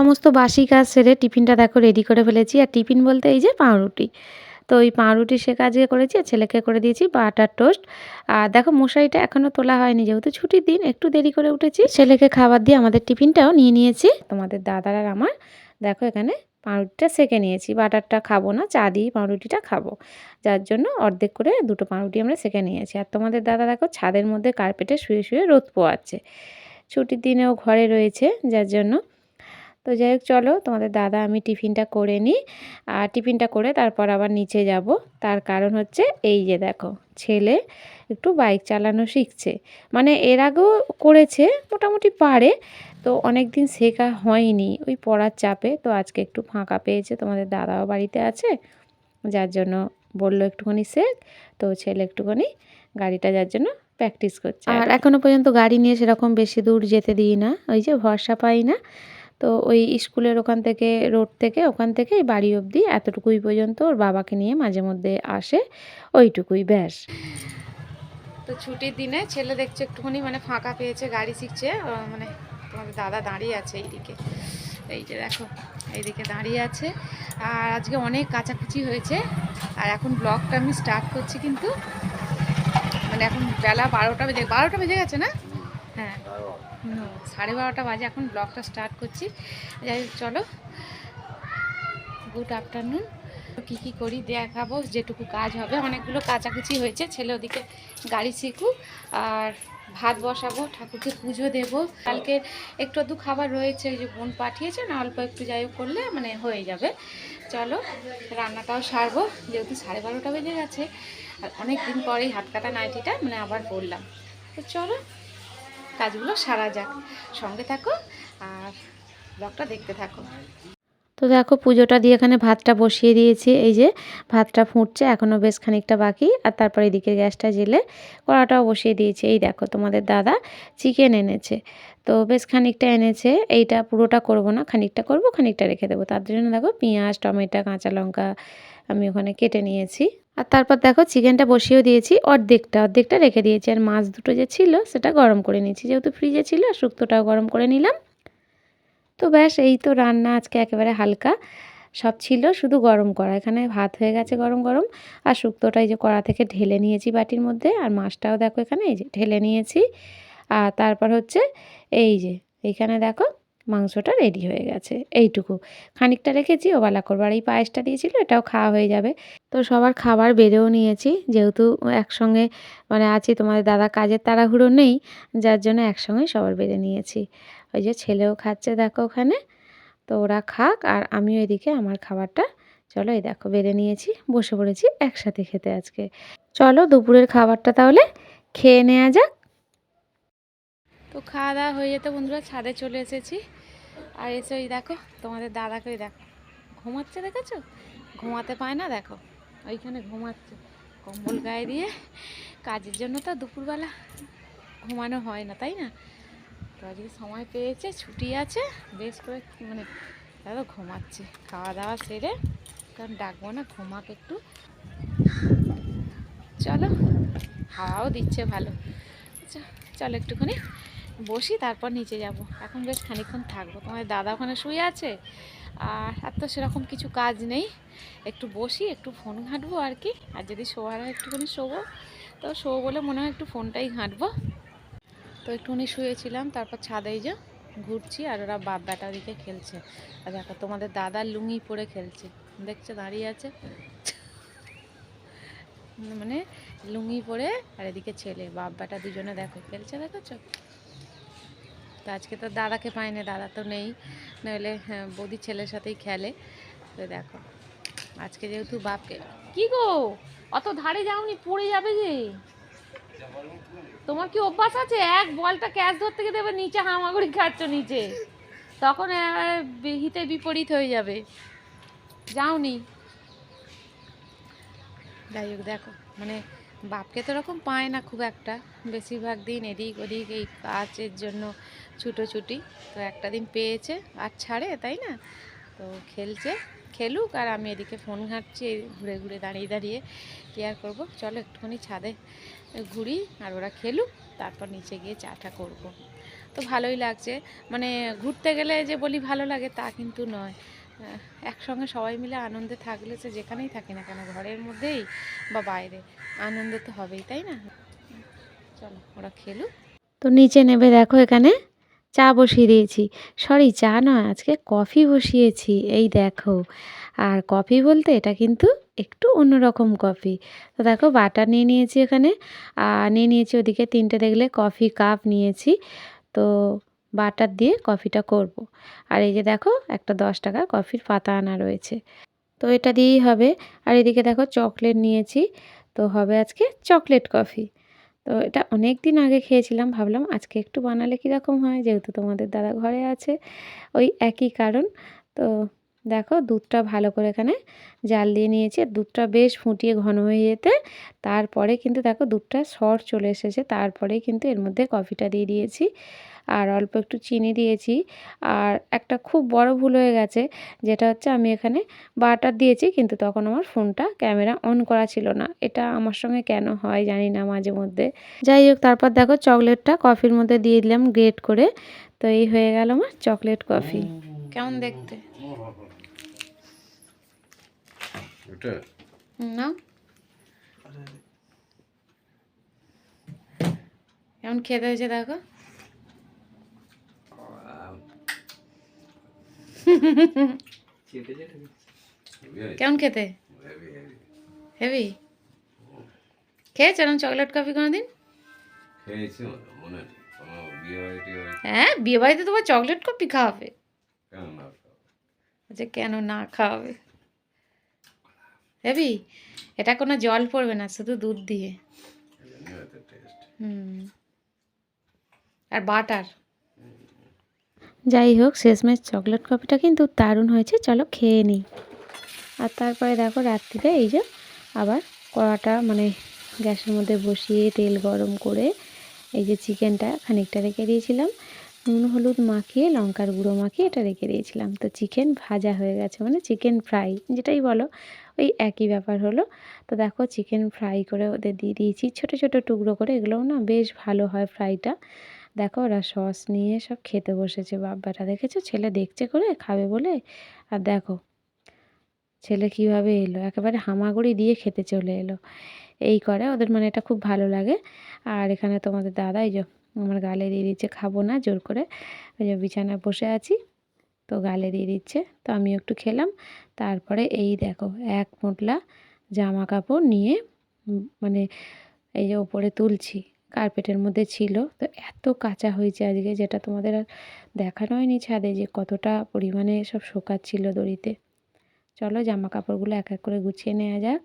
সমস্ত বাসি কাজ সেরে টিফিনটা দেখো রেডি করে ফেলেছি। আর টিফিন বলতে এই যে পাউরুটি। তো ওই পাউরুটি সে কাজে করেছি আর ছেলেকে করে দিয়েছি বাটার টোস্ট। আর দেখো মশারিটা এখনও তোলা হয়নি যেহেতু ছুটির দিন, একটু দেরি করে উঠেছি। ছেলেকে খাবার দিয়ে আমাদের টিফিনটাও নিয়ে নিয়েছি। তোমাদের দাদার আর আমার। দেখো এখানে পাউরুটিটা সেকে নিয়েছি। বাটারটা খাব না, চা দিয়ে পাউরুটিটা খাব। যার জন্য অর্ধেক করে দুটো পাউরুটি আমরা সেকে নিয়েছি। আর তোমাদের দাদা দেখো ছাদের মধ্যে কার্পেটে শুয়ে শুয়ে রোদ পোয়াচ্ছে। ছুটির দিনেও ঘরে রয়েছে, যার জন্য তো যাই হোক চলো তোমাদের দাদা আমি টিফিনটা করে নিই। আর টিফিনটা করে তারপর আবার নিচে যাব। তার কারণ হচ্ছে এই যে দেখো ছেলে একটু বাইক চালানো শিখছে। মানে এর আগেও করেছে মোটামুটি পারে। তো অনেক দিন শেখা হয়নি ওই পড়ার চাপে। তো আজকে একটু ফাঁকা পেয়েছে তোমাদের দাদাও বাড়িতে আছে। যার জন্য বলল একটুখানি শেখ তো ছেলে একটুখানি গাড়িটা যার জন্য প্র্যাকটিস করছে। আর এখনও পর্যন্ত গাড়ি নিয়ে সেরকম বেশি দূর যেতে দিই না ওই যে ভরসা পাই না। তো ওই স্কুলের ওখান থেকে, রোড থেকে, ওখান থেকে বাড়ি অবধি এতটুকুই পর্যন্ত ওর বাবাকে নিয়ে মাঝে মধ্যে আসে, ওইটুকুই ব্যাস। তো ছুটির দিনে ছেলে দেখছে একটুখানি মানে ফাঁকা পেয়েছে, গাড়ি শিখছে মানে তোমাদের দাদা দাঁড়িয়ে আছে এইদিকে। এই যে দেখো, এইদিকে দাঁড়িয়ে আছে। আর আজকে অনেক কাচাকুচি হয়েছে, আর এখন ব্লগটা আমি স্টার্ট করছি কিন্তু মানে এখন বেলা বারোটা বেজে বারোটা বেজে গেছে না? হ্যাঁ। সাড়ে বারোটা বাজে এখন ব্লগটা স্টার্ট করছি। যাই হোক চলো। গুড আফটারনুন কী কী করি দেখাবো যেটুকু কাজ হবে। অনেকগুলো কাচাকুচি হয়েছে ছেলে ওদিকে গাড়ি শিখুক আর ভাত বসাবো ঠাকুরকে পুজো দেবো। কালকে একটু দু খাবার রয়েছে যে বোন পাঠিয়েছে না অল্প একটু যাই হোক করলে মানে হয়ে যাবে। চলো রান্নাটাও সারবো যেহেতু সাড়ে বারোটা বেজে গেছে। আর অনেক দিন পরেই হাত কাটা নাইটিটা মানে আবার পরলাম তো চলো কাজগুলো সারা যাক। সঙ্গে থাকো আর ব্লগটা দেখতে থাকো। তো দেখো পুজোটা দিয়ে এখানে ভাতটা বসিয়ে দিয়েছি। এই যে ভাতটা ফুটছে, এখনও বেশ খানিকটা বাকি। আর তারপর এদিকে গ্যাসটা জেলে কড়াটাও বসিয়ে দিয়েছি। এই দেখো তোমাদের দাদা চিকেন এনেছে। তো বেশ খানিকটা এনেছে। এইটা পুরোটা করব না, খানিকটা করব, খানিকটা রেখে দেবো। তার জন্য দেখো পেঁয়াজ, টমেটো, কাঁচা লঙ্কা আমি ওখানে কেটে নিয়েছি। আর তারপর দেখো চিকেনটা বসিয়েও দিয়েছি অর্ধেকটা অর্ধেকটা রেখে দিয়েছি। আর মাছ দুটো যে ছিল সেটা গরম করে নিয়েছি। যেহেতু ফ্রিজে ছিল, আর শুক্তোটাও গরম করে নিলাম। তো ব্যাস, এই তো রান্না আজকে একেবারে হালকা। সব ছিল শুধু গরম করা। এখানে ভাত হয়ে গেছে গরম গরম। আর শুক্তোটা এই যে কড়া থেকে ঢেলে নিয়েছি বাটির মধ্যে। আর মাছটাও দেখো এখানে, এই যে ঢেলে নিয়েছি। আর তারপর হচ্ছে এই যে এইখানে দেখো মাংসটা রেডি হয়ে গেছে। এইটুকু। খানিকটা রেখেছি, ওবেলা করব আর এই পায়েসটা দিয়েছিল, এটাও খাওয়া হয়ে যাবে। তো সবার খাবার বেড়েও নিয়েছি, যেহেতু একসঙ্গে মানে আছি, তোমাদের দাদা কাজের তাড়াহুড়ো নেই, যার জন্য একসঙ্গেই সবার বেড়ে নিয়েছি। ওই যে ছেলেও খাচ্ছে দেখো ওখানে, তো ওরা খাক আর আমিও এদিকে আমার খাবারটা, চলো এই দেখো বেড়ে নিয়েছি, বসে পড়েছি একসাথে খেতে আজকে। চলো দুপুরের খাবারটা তাহলে খেয়ে নেওয়া যাক। তো খাওয়া দাওয়া হয়ে যেতে বন্ধুরা, ছাদে চলে এসেছি। আর এসে ওই দেখো তোমাদের দাদাকে ওই দেখো, ঘুমাচ্ছে দেখেছ? ঘুমাতে পায় না দেখো, ওইখানে ঘুমাচ্ছে। কম্বল গায়ে দিয়ে কাজের জন্য তো দুপুরবেলা ঘুমানো হয় না, তাই না? আজকে সময় পেয়েছে, ছুটি আছে, বেশ করে মানে দাদা ঘুমাচ্ছে খাওয়া দাওয়া সেরে, কারণ ডাকবো না, ঘুমাক একটু। চলো, হাওয়াও দিচ্ছে ভালো। চ- চলো একটুখানি বসি, তারপর নিচে যাব। এখন বেশ খানিকক্ষণ থাকব। তোমার দাদা ওখানে শুয়ে আছে? আর আর তো সেরকম কিছু কাজ নেই। একটু বসি, একটু ফোন ঘাঁটবো আর কি। আর যদি শোয়ার হয় একটুখানি শোবো। তো শোবো বলে মনে হয় একটু ফোনটাই ঘাঁটবো। তো একটুখানি শুয়েছিলাম তারপর ছাদেই যে ঘুরছি আর ওরা বাপ বেটা দিকে খেলছে। আর দেখো তোমাদের দাদার লুঙ্গি পরে খেলছে। দেখছ দাঁড়িয়ে আছে। মানে লুঙ্গি পরে আর এদিকে ছেলে বাপ বেটা দুজনে দেখো খেলছে দেখেছ? তো আজকে তো দাদাকে পাইনি দাদা তো নেই। নইলে হ্যাঁ, বৌদি ছেলের সাথেই খেলে। তো দেখো আজকে যেহেতু বাপকে কি গো? অত ধারে যাওনি পড়ে যাবে যে? তোমার কি অভ্যাস আছে? এক বলটা ক্যাচ ধরতে গিয়ে দেবে নিচে হামাগুড়ি খাচ্ছ নিচে। তখন হিতে বিপরীত হয়ে যাবে। যাওনি। যাই হোক, দেখো মানে বাপকে তো এরকম পায় না খুব একটা। বেশিরভাগ দিন এদিক ওদিক এই কাজের জন্য ছুটোছুটি। তো একটা দিন পেয়েছে আর ছাড়ে, তাই না? তো খেলছে। খেলুক আর আমি এদিকে ফোন ঘাঁটছি ঘুরে ঘুরে দাঁড়িয়ে দাঁড়িয়ে কি আর করব। চলো একটুখানি ছাদে ঘুরি আর ওরা খেলুক, তারপর নিচে গিয়ে চাটা করব। তো ভালোই লাগছে। মানে ঘুরতে গেলে যে বলি ভালো লাগে তা কিন্তু নয়। একসঙ্গে সবাই মিলে আনন্দে থাকলে সে যেখানেই থাকি না কেন, ঘরের মধ্যেই বা বাইরে। আনন্দ তো হবেই, তাই না? চলো, ওরা খেলুক। তো নিচে নেবে দেখো এখানে। চা বসিয়ে দিয়েছি। সরি, চা নয়, আজকে কফি বসিয়েছি, এই দেখো। আর কফি বলতে এটা কিন্তু একটু অন্যরকম কফি। তো দেখো, বাটার নিয়ে নিয়েছি এখানে, আর নিয়ে নিয়েছি ওদিকে তিনটে দেখলে কফি কাপ নিয়েছি। তো বাটার দিয়ে কফিটা করব। আর এই যে দেখো, একটা দশ টাকার কফির পাতা আনা রয়েছে। তো এটা দিয়েই হবে। আর এদিকে দেখো চকলেট নিয়েছি। তো হবে আজকে চকলেট কফি। তো এটা অনেক দিন আগে খেয়েছিলাম, ভাবলাম আজকে একটু বানালে কীরকম হয়? যেহেতু তোমাদের দাদা ঘরে আছে ওই একই কারণ। তো দেখো দুধটা ভালো করে এখানে জাল দিয়ে নিয়েছি দুধটা বেশ ফুটিয়ে ঘন হয়ে যেতে তারপরে কিন্তু দেখো দুধটা সর চলে এসেছে তারপরেই কিন্তু এর মধ্যে কফিটা দিয়ে দিয়েছি। আর অল্প একটু চিনি দিয়েছি। আর একটা খুব বড় ভুল হয়ে গেছে যেটা হচ্ছে আমি এখানে বাটার দিয়েছি কিন্তু তখন আমার ফোনটা ক্যামেরা অন করা ছিল না। এটা আমার সঙ্গে কেন হয় জানি না মাঝে মধ্যে। যাই হোক তারপর দেখো চকলেটটা কফির মধ্যে দিয়ে দিলাম গ্রেট করে। তো এই হয়ে গেল আমার চকলেট কফি। কেমন দেখতে? না। কেমন খেতে হয়েছে দেখো? কেমন খেতে? হেভি খেয়েছো এরকম চকলেট কফি কোনোদিন? হ্যাঁ বিয়ে বাড়িতে তোমার চকলেট কফি খাওয়াবে? আচ্ছা কেন না খাওয়াবে? হেভি এটা কোনো জল পড়বে না শুধু দুধ দিয়ে। হুম। আর বাটার যাই হোক, শেষমেশ চকলেট কফিটা কিন্তু দারুণ হয়েছে। চলো খেয়ে নিই। আর তারপরে দেখো রাত্রিতে এই যে আবার কড়াটা মানে গ্যাসের মধ্যে বসিয়ে তেল গরম করে এই যে চিকেনটা খানিকটা রেখে দিয়েছিলাম। নুন, হলুদ মাখিয়ে, লঙ্কার গুঁড়ো মাখিয়ে এটা রেখে দিয়েছিলাম। তো চিকেন ভাজা হয়ে গেছে মানে চিকেন ফ্রাই যেটাই বলো, ওই একই ব্যাপার হলো। তো দেখো চিকেন ফ্রাই করে ওদের দিয়ে দিয়েছি। ছোটো ছোটো টুকরো করে, এগুলোও না বেশ ভালো হয় ফ্রাইটা। দেখো ওরা সস নিয়ে সব খেতে বসেছে বাব্বাটা দেখেছ? ছেলে দেখছে করে, খাবে বলে। আর দেখো, ছেলে কীভাবে এলো? একেবারে হামাগুড়ি দিয়ে খেতে চলে এলো। এই করে, ওদের মানে এটা খুব ভালো লাগে। আর এখানে তোমাদের দাদা, এই যে আমার গালে দিয়ে দিচ্ছে, খাব না, জোর করে। ওই যে বিছানায় বসে আছি, তো গালে দিয়ে দিচ্ছে। তো আমি একটু খেলাম। তারপরে এই দেখো, এক মোটলা জামা কাপড় নিয়ে মানে এই যে ওপরে তুলছি। কার্পেটের মধ্যে ছিল। তো এত কাঁচা হয়েছে আজকে যেটা তোমাদের আর দেখানো হয়নি ছাদে যে কতটা পরিমাণে সব শোকাচ্ছিল দড়িতে। চলো জামা কাপড়গুলো এক এক করে গুছিয়ে নেওয়া যাক।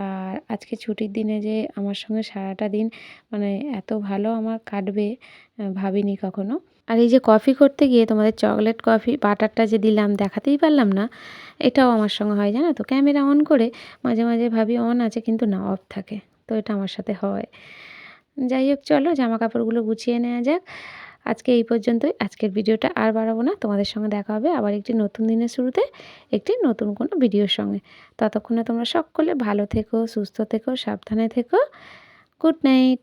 আর আজকে ছুটির দিনে যে আমার সঙ্গে সারাটা দিন মানে এত ভালো আমার কাটবে ভাবিনি কখনো। আর এই যে কফি করতে গিয়ে তোমাদের চকলেট কফি, বাটারটা যে দিলাম দেখাতেই পারলাম না, এটাও আমার সঙ্গে হয় জানো তো? ক্যামেরা অন করে মাঝে মাঝে ভাবি অন আছে কিন্তু না, অফ থাকে। তো এটা আমার সাথে হয়। যাই হোক, চলো জামা কাপড়গুলো গুছিয়ে নেওয়া যাক। আজকে এই পর্যন্তই। আজকের ভিডিওটা আর বাড়াবো না। তোমাদের সঙ্গে দেখা হবে আবার একটি নতুন দিনের শুরুতে, একটি নতুন কোনো ভিডিওর সঙ্গে। ততক্ষণে তোমরা সকলে ভালো থেকো, সুস্থ থেকো, সাবধানে থেকো। Good night.